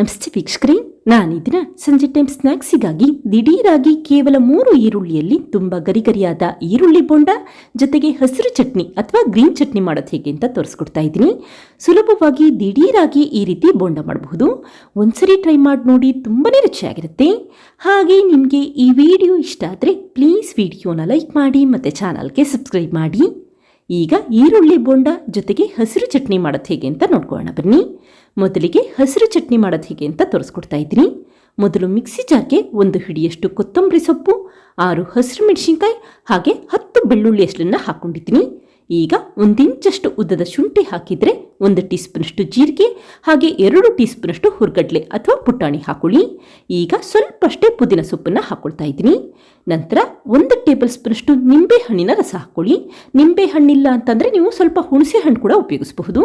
ನಮಸ್ತೆ ವೀಕ್ಷಕರೇ ನಾನಿದಿನ ಸಂಜೆ ಟೈಮ್ ಸ್ನ್ಯಾಕ್ಸಿಗಾಗಿ ದಿಢೀರಾಗಿ ಕೇವಲ ಮೂರು ಈರುಳ್ಳಿಯಲ್ಲಿ ತುಂಬ ಗರಿಗರಿಯಾದ ಈರುಳ್ಳಿ ಬೋಂಡ, ಜೊತೆಗೆ ಹಸಿರು ಚಟ್ನಿ ಅಥವಾ ಗ್ರೀನ್ ಚಟ್ನಿ ಮಾಡೋದು ಹೇಗೆ ಅಂತ ತೋರಿಸ್ಕೊಡ್ತಾ ಇದ್ದೀನಿ. ಸುಲಭವಾಗಿ ದಿಢೀರಾಗಿ ಈ ರೀತಿ ಬೋಂಡ ಮಾಡಬಹುದು. ಒಂದ್ಸರಿ ಟ್ರೈ ಮಾಡಿ ನೋಡಿ ತುಂಬನೇ ರುಚಿಯಾಗಿರುತ್ತೆ. ಹಾಗೆ ನಿಮಗೆ ಈ ವಿಡಿಯೋ ಇಷ್ಟ ಆದರೆ ಪ್ಲೀಸ್ ವಿಡಿಯೋನ ಲೈಕ್ ಮಾಡಿ ಮತ್ತು ಚಾನಲ್ಗೆ ಸಬ್ಸ್ಕ್ರೈಬ್ ಮಾಡಿ. ಈಗ ಈರುಳ್ಳಿ ಬೋಂಡ ಜೊತೆಗೆ ಹಸಿರು ಚಟ್ನಿ ಮಾಡೋದು ಹೇಗೆ ಅಂತ ನೋಡ್ಕೊಳ್ಳೋಣ. ಬನ್ನಿ. ಮೊದಲಿಗೆ ಹಸಿರು ಚಟ್ನಿ ಮಾಡೋದು ಹೇಗೆ ಅಂತ ತೋರಿಸ್ಕೊಡ್ತಾ ಇದ್ದೀನಿ. ಮೊದಲು ಮಿಕ್ಸಿ ಜಾರ್ಗೆ ಒಂದು ಹಿಡಿಯಷ್ಟು ಕೊತ್ತಂಬರಿ ಸೊಪ್ಪು, ಆರು ಹಸಿರು ಮೆಣಸಿನ್ಕಾಯಿ, ಹಾಗೆ ಹತ್ತು ಬೆಳ್ಳುಳ್ಳಿ ಅಷ್ಟನ್ನು ಹಾಕ್ಕೊಂಡಿದ್ದೀನಿ ಈಗ ಒಂದಿಂಚಷ್ಟು ಉದ್ದದ ಶುಂಠಿ ಹಾಕಿದರೆ ಒಂದು ಟೀ ಸ್ಪೂನಷ್ಟು ಜೀರಿಗೆ, ಹಾಗೆ ಎರಡು ಟೀ ಸ್ಪೂನಷ್ಟು ಹುರ್ಗಡ್ಲೆ ಅಥವಾ ಪುಟಾಣಿ ಹಾಕೊಳ್ಳಿ. ಈಗ ಸ್ವಲ್ಪಷ್ಟೇ ಪುದೀನ ಸೊಪ್ಪನ್ನು ಹಾಕೊಳ್ತಾ ಇದ್ದೀನಿ. ನಂತರ ಒಂದು ಟೇಬಲ್ ಸ್ಪೂನಷ್ಟು ನಿಂಬೆ ಹಣ್ಣಿನ ರಸ ಹಾಕೊಳ್ಳಿ. ನಿಂಬೆ ಹಣ್ಣಿಲ್ಲ ಅಂತಂದರೆ ನೀವು ಸ್ವಲ್ಪ ಹುಣಸೆ ಹಣ್ಣು ಕೂಡ ಉಪಯೋಗಿಸಬಹುದು.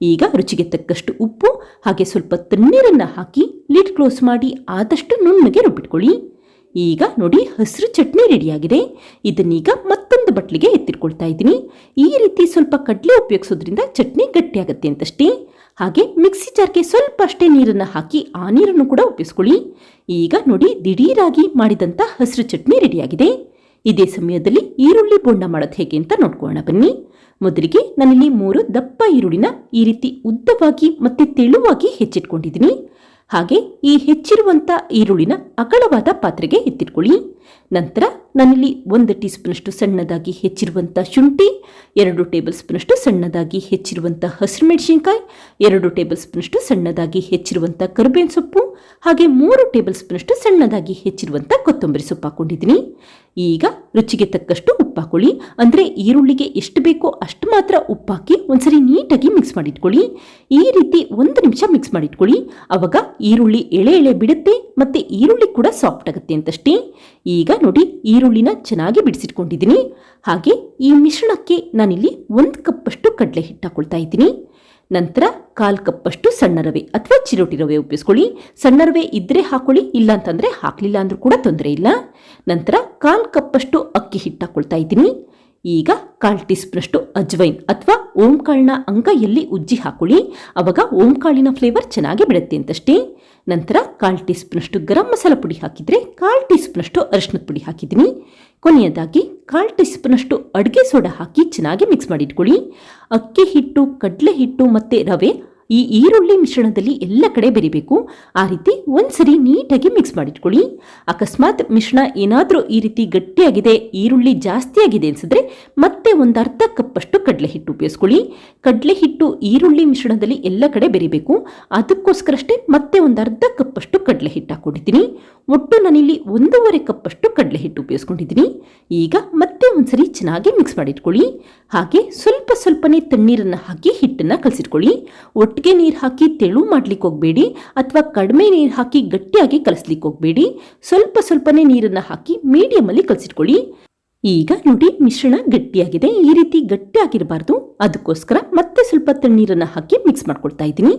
ಈಗ ರುಚಿಗೆ ತಕ್ಕಷ್ಟು ಉಪ್ಪು, ಹಾಗೆ ಸ್ವಲ್ಪ ತಣ್ಣೀರನ್ನು ಹಾಕಿ ಲಿಡ್ ಕ್ಲೋಸ್ ಮಾಡಿ ಆದಷ್ಟು ನುಣ್ಣಗೆ ರುಬ್ಬಿಟ್ಕೊಳ್ಳಿ. ಈಗ ನೋಡಿ ಹಸಿರು ಚಟ್ನಿ ರೆಡಿಯಾಗಿದೆ. ಇದನ್ನೀಗ ಮತ್ತೊಂದು ಬಟ್ಲಿಗೆ ಎತ್ತಿಟ್ಕೊಳ್ತಾ ಇದ್ದೀನಿ. ಈ ರೀತಿ ಸ್ವಲ್ಪ ಕಡಲೆ ಉಪಯೋಗಿಸೋದ್ರಿಂದ ಚಟ್ನಿ ಗಟ್ಟಿಯಾಗುತ್ತೆ ಅಂತಷ್ಟೇ. ಹಾಗೆ ಮಿಕ್ಸಿ ಜಾರ್ಗೆ ಸ್ವಲ್ಪ ಅಷ್ಟೇ ನೀರನ್ನು ಹಾಕಿ ಆ ನೀರನ್ನು ಕೂಡ ಉಪಯೋಗಿಸ್ಕೊಳ್ಳಿ. ಈಗ ನೋಡಿ ದಿಢೀರಾಗಿ ಮಾಡಿದಂಥ ಹಸಿರು ಚಟ್ನಿ ರೆಡಿಯಾಗಿದೆ. ಇದೇ ಸಮಯದಲ್ಲಿ ಈರುಳ್ಳಿ ಬೋಂಡ ಮಾಡೋದು ಹೇಗೆ ಅಂತ ನೋಡ್ಕೊಳ್ಳೋಣ ಬನ್ನಿ. ಮೊದಲಿಗೆ ನಾನಿಲ್ಲಿ ಮೂರು ದಪ್ಪ ಈರುಳ್ಳಿನ ಈ ರೀತಿ ಉದ್ದವಾಗಿ ಮತ್ತೆ ತೆಳುವಾಗಿ ಹೆಚ್ಚಿಟ್ಕೊಂಡಿದ್ದೀನಿ. ಹಾಗೆ ಈ ಹೆಚ್ಚಿರುವಂಥ ಈರುಳ್ಳಿನ ಅಗಲವಾದ ಪಾತ್ರೆಗೆ ಎತ್ತಿಟ್ಕೊಳ್ಳಿ. ನಂತರ ನಾನಿಲ್ಲಿ ಒಂದು ಟೀ ಸ್ಪೂನಷ್ಟು ಸಣ್ಣದಾಗಿ ಹೆಚ್ಚಿರುವಂಥ ಶುಂಠಿ, ಎರಡು ಟೇಬಲ್ ಸ್ಪೂನಷ್ಟು ಸಣ್ಣದಾಗಿ ಹೆಚ್ಚಿರುವಂಥ ಹಸಿರು ಮೆಣಸಿನ್ಕಾಯಿ, ಎರಡು ಟೇಬಲ್ ಸ್ಪೂನಷ್ಟು ಸಣ್ಣದಾಗಿ ಹೆಚ್ಚಿರುವಂಥ ಕರಿಬೇವಿನ ಸೊಪ್ಪು, ಹಾಗೆ ಮೂರು ಟೇಬಲ್ ಸ್ಪೂನಷ್ಟು ಸಣ್ಣದಾಗಿ ಹೆಚ್ಚಿರುವಂಥ ಕೊತ್ತಂಬರಿ ಸೊಪ್ಪು ಹಾಕೊಂಡಿದ್ದೀನಿ. ಈಗ ರುಚಿಗೆ ತಕ್ಕಷ್ಟು ಉಪ್ಪು ಹಾಕೊಳ್ಳಿ ಅಂದರೆ ಈರುಳ್ಳಿಗೆ ಎಷ್ಟು ಬೇಕೋ ಅಷ್ಟು ಮಾತ್ರ ಉಪ್ಪಾಕಿ ಒಂದ್ಸರಿ ನೀಟಾಗಿ ಮಿಕ್ಸ್ ಮಾಡಿಟ್ಕೊಳ್ಳಿ. ಈ ರೀತಿ ಒಂದು ನಿಮಿಷ ಮಿಕ್ಸ್ ಮಾಡಿಟ್ಕೊಳ್ಳಿ. ಆವಾಗ ಈರುಳ್ಳಿ ಎಳೆ ಎಳೆ ಬಿಡುತ್ತೆ ಮತ್ತು ಈರುಳ್ಳಿ ಕೂಡ ಸಾಫ್ಟ್ ಆಗುತ್ತೆ ಅಂತಷ್ಟೇ. ಈಗ ನೋಡಿ ಈರುಳ್ಳಿನ ಚೆನ್ನಾಗಿ ಬಿಡಿಸಿಟ್ಕೊಂಡಿದ್ದೀನಿ. ಹಾಗೆ ಈ ಮಿಶ್ರಣಕ್ಕೆ ನಾನಿಲ್ಲಿ ಒಂದು ಕಪ್ಪಷ್ಟು ಕಡಲೆ ಹಿಟ್ಟು ಹಾಕೊಳ್ತಾ ಇದ್ದೀನಿ. ನಂತರ ಕಾಲು ಕಪ್ಪಷ್ಟು ಸಣ್ಣ ರವೆ ಅಥವಾ ಚಿರೋಟಿ ರವೆ ಉಪ್ಪಿಸ್ಕೊಳ್ಳಿ. ಸಣ್ಣ ರವೆ ಇದ್ದರೆ ಹಾಕೊಳ್ಳಿ ಇಲ್ಲ ಅಂತಂದ್ರೆ ಹಾಕಲಿಲ್ಲ ಅಂದರೂ ಕೂಡ ತೊಂದರೆ ಇಲ್ಲ. ನಂತರ ಕಾಲು ಕಪ್ಪಷ್ಟು ಅಕ್ಕಿ ಹಿಟ್ಟು ಹಾಕೊಳ್ತಾ ಇದ್ದೀನಿ. ಈಗ ಕಾಲು ಟೀ ಅಜ್ವೈನ್ ಅಥವಾ ಓಂಕಾಳಿನ ಅಂಗೈಯಲ್ಲಿ ಉಜ್ಜಿ ಹಾಕೊಳ್ಳಿ. ಅವಾಗ ಓಂಕಾಳಿನ ಫ್ಲೇವರ್ ಚೆನ್ನಾಗಿ ಬಿಡುತ್ತೆ ಅಂತಷ್ಟೇ. ನಂತರ ಕಾಲು ಟೀ ಸ್ಪೂನಷ್ಟು ಗರಂ ಮಸಾಲ ಪುಡಿ ಹಾಕಿದರೆ ಕಾಲು ಟೀ ಸ್ಪೂನಷ್ಟು ಅರಿಶಿನದ ಪುಡಿ ಹಾಕಿದ್ದೀನಿ. ಕೊನೆಯದಾಗಿ ಕಾಲು ಟೀ ಸ್ಪೂನಷ್ಟು ಅಡುಗೆ ಸೋಡಾ ಹಾಕಿ ಚೆನ್ನಾಗಿ ಮಿಕ್ಸ್ ಮಾಡಿಟ್ಕೊಳ್ಳಿ. ಅಕ್ಕಿ ಹಿಟ್ಟು, ಕಡಲೆ ಹಿಟ್ಟು ಮತ್ತು ರವೆ ಈ ಈರುಳ್ಳಿ ಮಿಶ್ರಣದಲ್ಲಿ ಎಲ್ಲ ಕಡೆ ಬೆರಿಬೇಕು. ಆ ರೀತಿ ಒಂದ್ಸರಿ ನೀಟಾಗಿ ಮಿಕ್ಸ್ ಮಾಡಿಟ್ಕೊಳ್ಳಿ. ಅಕಸ್ಮಾತ್ ಮಿಶ್ರಣ ಏನಾದರೂ ಈ ರೀತಿ ಗಟ್ಟಿಯಾಗಿದೆ, ಈರುಳ್ಳಿ ಜಾಸ್ತಿ ಆಗಿದೆ ಅನಿಸಿದ್ರೆ ಮತ್ತೆ ಒಂದು ಅರ್ಧ ಕಪ್ಪಷ್ಟು ಕಡಲೆ ಹಿಟ್ಟು ಉಪಯೋಗಿಸ್ಕೊಳ್ಳಿ. ಕಡಲೆ ಹಿಟ್ಟು ಈರುಳ್ಳಿ ಮಿಶ್ರಣದಲ್ಲಿ ಎಲ್ಲ ಕಡೆ ಬೆರಿಬೇಕು. ಅದಕ್ಕೋಸ್ಕರಷ್ಟೇ ಮತ್ತೆ ಒಂದು ಅರ್ಧ ಕಪ್ಪಷ್ಟು ಕಡಲೆ ಹಿಟ್ಟು ಹಾಕೊಂಡಿದ್ದೀನಿ ಒಟ್ಟು ನಾನಿಲ್ಲಿ ಒಂದೂವರೆ ಕಪ್ಪಷ್ಟು ಕಡಲೆ ಹಿಟ್ಟು ಉಪಯೋಗಿಸ್ಕೊಂಡಿದ್ದೀನಿ. ಈಗ ಮತ್ತೆ ಒಂದ್ಸರಿ ಚೆನ್ನಾಗಿ ಮಿಕ್ಸ್ ಮಾಡಿಟ್ಕೊಳ್ಳಿ. ಹಾಗೆ ಸ್ವಲ್ಪ ಸ್ವಲ್ಪನೇ ತಣ್ಣೀರನ್ನು ಹಾಕಿ ಹಿಟ್ಟನ್ನು ಕಲಸಿಟ್ಕೊಳ್ಳಿ. ಒಟ್ಟಿಗೆ ನೀರು ಹಾಕಿ ತೆಳು ಮಾಡ್ಲಿಕ್ಕೆ ಹೋಗಬೇಡಿ ಅಥವಾ ಕಡಿಮೆ ನೀರು ಹಾಕಿ ಗಟ್ಟಿಯಾಗಿ ಕಲಸ್ಲಿಕ್ಕೆ ಹೋಗಬೇಡಿ. ಸ್ವಲ್ಪ ಸ್ವಲ್ಪನೇ ನೀರನ್ನು ಹಾಕಿ ಮೀಡಿಯಮಲ್ಲಿ ಕಲಸಿಟ್ಕೊಳ್ಳಿ. ಈಗ ನೋಡಿ ಮಿಶ್ರಣ ಗಟ್ಟಿಯಾಗಿದೆ. ಈ ರೀತಿ ಗಟ್ಟಿಯಾಗಿರಬಾರ್ದು. ಅದಕ್ಕೋಸ್ಕರ ಮತ್ತೆ ಸ್ವಲ್ಪ ತಣ್ಣೀರನ್ನು ಹಾಕಿ ಮಿಕ್ಸ್ ಮಾಡ್ಕೊಳ್ತಾ ಇದ್ದೀನಿ.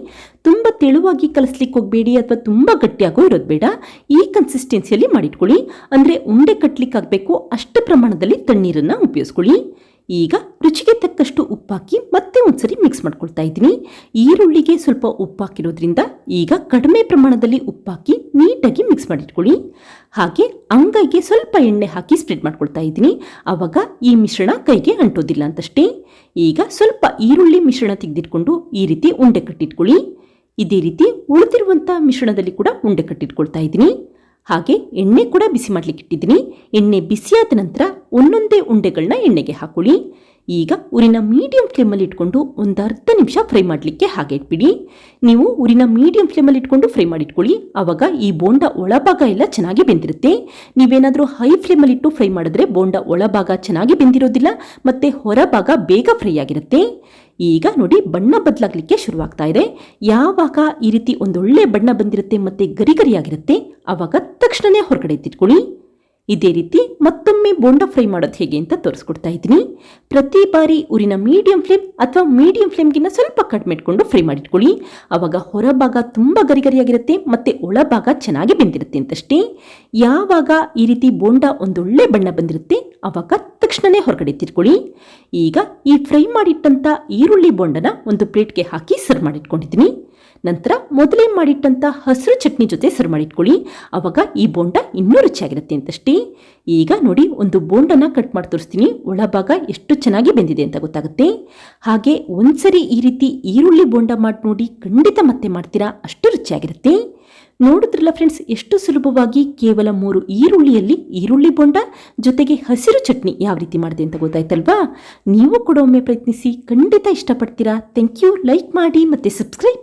ತುಂಬ ತೆಳುವಾಗಿ ಕಲಸ್ಲಿಕ್ಕೆ ಹೋಗಬೇಡಿ ಅಥವಾ ತುಂಬ ಗಟ್ಟಿಯಾಗೂ ಇರೋದು ಬೇಡ. ಈ ಕನ್ಸಿಸ್ಟೆನ್ಸಿಯಲ್ಲಿ ಮಾಡಿಟ್ಕೊಳ್ಳಿ. ಅಂದರೆ ಉಂಡೆ ಕಟ್ಲಿಕ್ಕಾಗಬೇಕು ಅಷ್ಟು ಪ್ರಮಾಣದಲ್ಲಿ ತಣ್ಣೀರನ್ನು ಉಪಯೋಗಿಸ್ಕೊಳ್ಳಿ. ಈಗ ರುಚಿಗೆ ತಕ್ಕಷ್ಟು ಉಪ್ಪಾಕಿ ಮತ್ತೆ ಒಂದ್ಸರಿ ಮಿಕ್ಸ್ ಮಾಡ್ಕೊಳ್ತಾ ಇದ್ದೀನಿ. ಈರುಳ್ಳಿಗೆ ಸ್ವಲ್ಪ ಉಪ್ಪಾಕಿರೋದ್ರಿಂದ ಈಗ ಕಡಿಮೆ ಪ್ರಮಾಣದಲ್ಲಿ ಉಪ್ಪಾಕಿ ನೀಟಾಗಿ ಮಿಕ್ಸ್ ಮಾಡಿಟ್ಕೊಳ್ಳಿ. ಹಾಗೆ ಅಂಗೈಗೆ ಸ್ವಲ್ಪ ಎಣ್ಣೆ ಹಾಕಿ ಸ್ಪ್ರೆಡ್ ಮಾಡ್ಕೊಳ್ತಾ ಇದ್ದೀನಿ. ಆವಾಗ ಈ ಮಿಶ್ರಣ ಕೈಗೆ ಅಂಟೋದಿಲ್ಲ ಅಂತಷ್ಟೇ. ಈಗ ಸ್ವಲ್ಪ ಈರುಳ್ಳಿ ಮಿಶ್ರಣ ತೆಗೆದಿಟ್ಕೊಂಡು ಈ ರೀತಿ ಉಂಡೆ ಕಟ್ಟಿಟ್ಕೊಳ್ಳಿ. ಇದೇ ರೀತಿ ಉಳಿದಿರುವಂಥ ಮಿಶ್ರಣದಲ್ಲಿ ಕೂಡ ಉಂಡೆ ಕಟ್ಟಿಟ್ಕೊಳ್ತಾ ಇದ್ದೀನಿ. ಹಾಗೆ ಎಣ್ಣೆ ಕೂಡ ಬಿಸಿ ಮಾಡ್ಲಿಕ್ಕೆ ಇಟ್ಟಿದ್ದೀನಿ. ಎಣ್ಣೆ ಬಿಸಿಯಾದ ನಂತರ ಒಂದೊಂದೇ ಉಂಡೆಗಳನ್ನ ಎಣ್ಣೆಗೆ ಹಾಕೊಳ್ಳಿ. ಈಗ ಉರಿನ ಮೀಡಿಯಂ ಫ್ಲೇಮಲ್ಲಿ ಇಟ್ಕೊಂಡು ಒಂದು ಅರ್ಧ ನಿಮಿಷ ಫ್ರೈ ಮಾಡಲಿಕ್ಕೆ ಹಾಗೆ ಇಟ್ಬಿಡಿ. ನೀವು ಉರಿನ ಮೀಡಿಯಂ ಫ್ಲೇಮಲ್ಲಿ ಇಟ್ಕೊಂಡು ಫ್ರೈ ಮಾಡಿಟ್ಕೊಳ್ಳಿ. ಆವಾಗ ಈ ಬೋಂಡ ಒಳಭಾಗ ಎಲ್ಲ ಚೆನ್ನಾಗಿ ಬೆಂದಿರುತ್ತೆ. ನೀವೇನಾದರೂ ಹೈ ಫ್ಲೇಮಲ್ಲಿ ಇಟ್ಟು ಫ್ರೈ ಮಾಡಿದ್ರೆ ಬೋಂಡ ಒಳಭಾಗ ಚೆನ್ನಾಗಿ ಬೆಂದಿರೋದಿಲ್ಲ, ಮತ್ತು ಹೊರಭಾಗ ಬೇಗ ಫ್ರೈ ಆಗಿರುತ್ತೆ. ಈಗ ನೋಡಿ ಬಣ್ಣ ಬದಲಾಗಲಿಕ್ಕೆ ಶುರುವಾಗ್ತಾ ಇದೆ. ಯಾವಾಗ ಈ ರೀತಿ ಒಂದೊಳ್ಳೆ ಬಣ್ಣ ಬಂದಿರುತ್ತೆ ಮತ್ತು ಗರಿಗರಿಯಾಗಿರುತ್ತೆ ಆವಾಗ ತಕ್ಷಣನೇ ಹೊರಗಡೆ ಎತ್ತಿಟ್ಕೊಳ್ಳಿ ಇದೇ ರೀತಿ ಮತ್ತೊಮ್ಮೆ ಬೋಂಡ ಫ್ರೈ ಮಾಡೋದು ಹೇಗೆ ಅಂತ ತೋರಿಸ್ಕೊಡ್ತಾ ಇದ್ದೀನಿ. ಪ್ರತಿ ಬಾರಿ ಊರಿನ ಮೀಡಿಯಂ ಫ್ಲೇಮ್ ಅಥವಾ ಮೀಡಿಯಂ ಫ್ಲೇಮ್ಗಿನ್ನ ಸ್ವಲ್ಪ ಕಡಿಮೆ ಇಟ್ಕೊಂಡು ಫ್ರೈ ಮಾಡಿಟ್ಕೊಳ್ಳಿ. ಆವಾಗ ಹೊರಭಾಗ ತುಂಬ ಗರಿಗರಿಯಾಗಿರುತ್ತೆ ಮತ್ತು ಒಳಭಾಗ ಚೆನ್ನಾಗಿ ಬೆಂದಿರುತ್ತೆ ಅಂತಷ್ಟೇ. ಯಾವಾಗ ಈ ರೀತಿ ಬೋಂಡ ಒಂದೊಳ್ಳೆ ಬಣ್ಣ ಬಂದಿರುತ್ತೆ ಆವಾಗ ತಕ್ಷಣನೇ ಹೊರಗಡೆ ತಿರ್ಕೊಳ್ಳಿ. ಈಗ ಈ ಫ್ರೈ ಮಾಡಿಟ್ಟಂಥ ಈರುಳ್ಳಿ ಬೊಂಡನ ಒಂದು ಪ್ಲೇಟ್ಗೆ ಹಾಕಿ ಸರ್ವ್ ಮಾಡಿಟ್ಕೊಂಡಿದ್ದೀನಿ. ನಂತರ ಮೊದಲೇ ಮಾಡಿಟ್ಟಂಥ ಹಸಿರು ಚಟ್ನಿ ಜೊತೆ ಸರ್ವ್ ಮಾಡಿಟ್ಕೊಳ್ಳಿ. ಆವಾಗ ಈ ಬೋಂಡ ಇನ್ನೂ ರುಚಿಯಾಗಿರುತ್ತೆ ಅಂತಷ್ಟೇ. ಈಗ ನೋಡಿ ಒಂದು ಬೋಂಡನ ಕಟ್ ಮಾಡಿ ತೋರಿಸ್ತೀನಿ. ಒಳಭಾಗ ಎಷ್ಟು ಚೆನ್ನಾಗಿ ಬೆಂದಿದೆ ಅಂತ ಗೊತ್ತಾಗುತ್ತೆ. ಹಾಗೆ ಒಂದ್ಸರಿ ಈ ರೀತಿ ಈರುಳ್ಳಿ ಬೋಂಡ ಮಾಡಿ ನೋಡಿ ಖಂಡಿತ ಮತ್ತೆ ಮಾಡ್ತೀರಾ? ಅಷ್ಟು ರುಚಿಯಾಗಿರುತ್ತೆ. ನೋಡಿದ್ರಲ್ಲ ಫ್ರೆಂಡ್ಸ್ ಎಷ್ಟು ಸುಲಭವಾಗಿ ಕೇವಲ ಮೂರು ಈರುಳ್ಳಿಯಲ್ಲಿ ಈರುಳ್ಳಿ ಬೊಂಡ ಜೊತೆಗೆ ಹಸಿರು ಚಟ್ನಿ ಯಾವ ರೀತಿ ಮಾಡಿದೆ ಅಂತ ಗೊತ್ತಾಯ್ತಲ್ವಾ? ನೀವು ಕೂಡ ಒಮ್ಮೆ ಪ್ರಯತ್ನಿಸಿ ಖಂಡಿತ ಇಷ್ಟಪಡ್ತೀರಾ. ಥ್ಯಾಂಕ್ ಯು ಲೈಕ್ ಮಾಡಿ ಮತ್ತು ಸಬ್ಸ್ಕ್ರೈಬ್